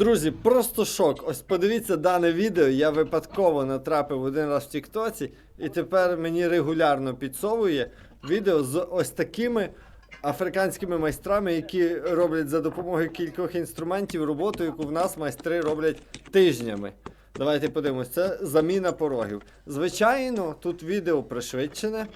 Друзі, просто шок. Ось подивіться дане відео. Я випадково натрапив один раз в Тіктоці, і тепер мені регулярно підсовує відео з ось такими африканськими майстрами, які роблять за допомогою кількох інструментів роботу, яку в нас майстри роблять тижнями. Давайте подивимось, це заміна порогів. Звичайно, тут відео пришвидшене.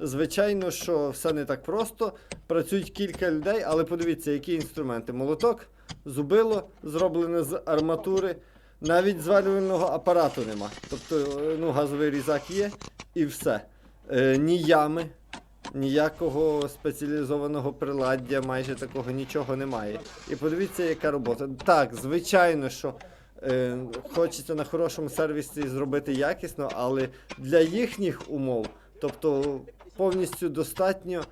Звичайно, що все не так просто. Працюють кілька людей, але подивіться, які інструменти. Молоток, зубило, зроблене з арматури. Навіть зварювального апарату нема. Тобто, е, ну, газовий різак є і все. Е, ні ями, ніякого спеціалізованого приладдя, майже такого нічого немає. І подивіться, яка робота. Так, звичайно, що е, хочеться на хорошому сервісі зробити якісно, але для їхніх умов, тобто повністю достатньо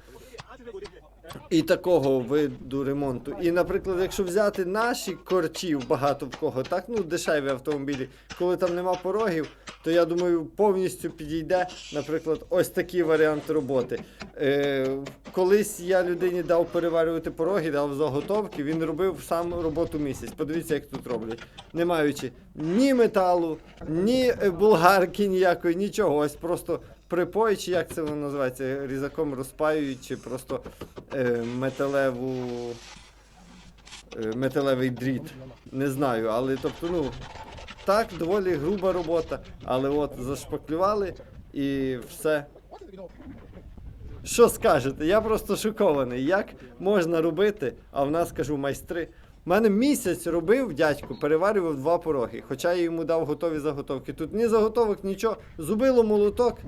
і такого виду ремонту. І, наприклад, якщо взяти наші корчів, багато в кого, так, ну дешеві автомобілі, коли там нема порогів, то я думаю, повністю підійде, наприклад, ось такий варіант роботи. Е, колись я людині дав переварювати пороги, дав заготовки, він робив сам роботу місяць. Подивіться, як тут роблять. Не маючи ні металу, ні булгарки ніякої, нічого. Ось просто припой, чи як це воно називається, різаком розпаюють, чи просто е, металеву. е, Металевий дріт. Не знаю, але тобто, ну, так, доволі груба робота, але от зашпаклювали і все. Що скажете? Я просто шокований. Як можна робити, а в нас кажу майстри. У мене місяць робив дядько, переварював два пороги, хоча я йому дав готові заготовки. Тут ні заготовок, нічого. Зубило молоток,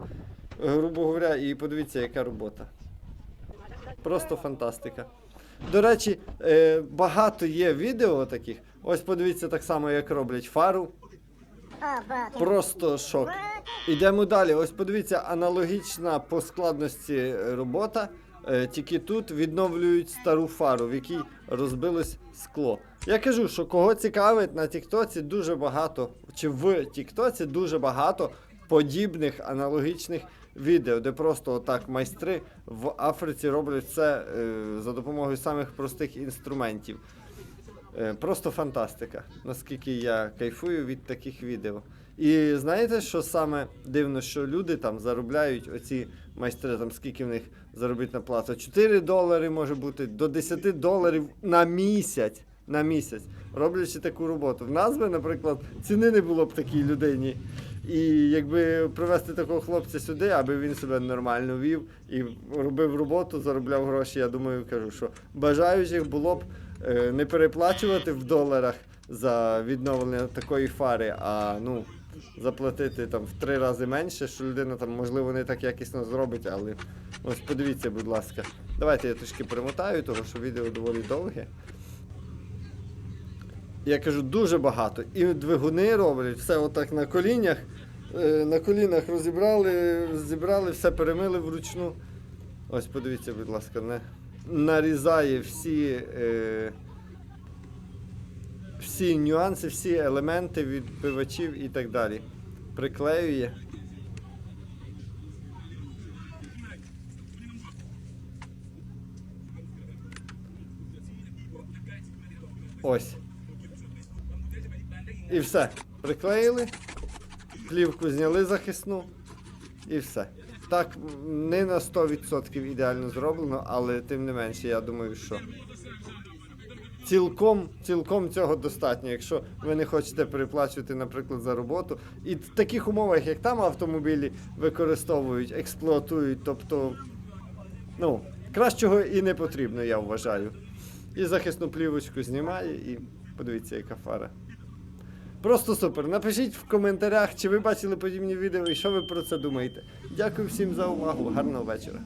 грубо говоря, і подивіться, яка робота. Просто фантастика. До речі, е, багато є відео таких. Ось подивіться так само, як роблять фару. Просто шок. Ідемо далі. Ось подивіться, аналогічна по складності робота. Е, Тільки тут відновлюють стару фару, в якій розбилось скло. Я кажу, що кого цікавить на Тіктоці дуже багато, чи в Тіктоці дуже багато подібних аналогічних відео, де просто отак майстри в Африці роблять все е, за допомогою самих простих інструментів. Е, Просто фантастика, наскільки я кайфую від таких відео. І знаєте, що саме дивно, що люди там заробляють оці майстри, там скільки в них заробітна плата? 4 долари може бути до 10 доларів на місяць. На місяць, роблячи таку роботу. В нас би, наприклад, ціни не було б такій людині. І якби привезти такого хлопця сюди, аби він себе нормально вів і робив роботу, заробляв гроші, я думаю, кажу, що бажаючих було б е, не переплачувати в доларах за відновлення такої фари, а ну, заплатити там в три рази менше, що людина там, можливо, не так якісно зробить, але ось подивіться, будь ласка. Давайте я трішки перемотаю, тому що відео доволі довге. Я кажу, дуже багато. І двигуни роблять, все отак на колінях. е, На колінах розібрали, зібрали, все перемили вручну. Ось подивіться, будь ласка, не, нарізає всі, е, всі нюанси, всі елементи відбивачів і так далі. Приклеює. Ось. І все. Приклеїли, плівку зняли захисну і все. Так, не на 100% ідеально зроблено, але тим не менше, я думаю, що цілком, цілком цього достатньо, якщо ви не хочете переплачувати, наприклад, за роботу. І в таких умовах, як там автомобілі використовують, експлуатують, тобто, ну, кращого і не потрібно, я вважаю. І захисну плівочку знімає, і подивіться, яка фара. Просто супер. Напишіть в коментарях, чи ви бачили подібні відео і що ви про це думаєте. Дякую всім за увагу. Гарного вечора.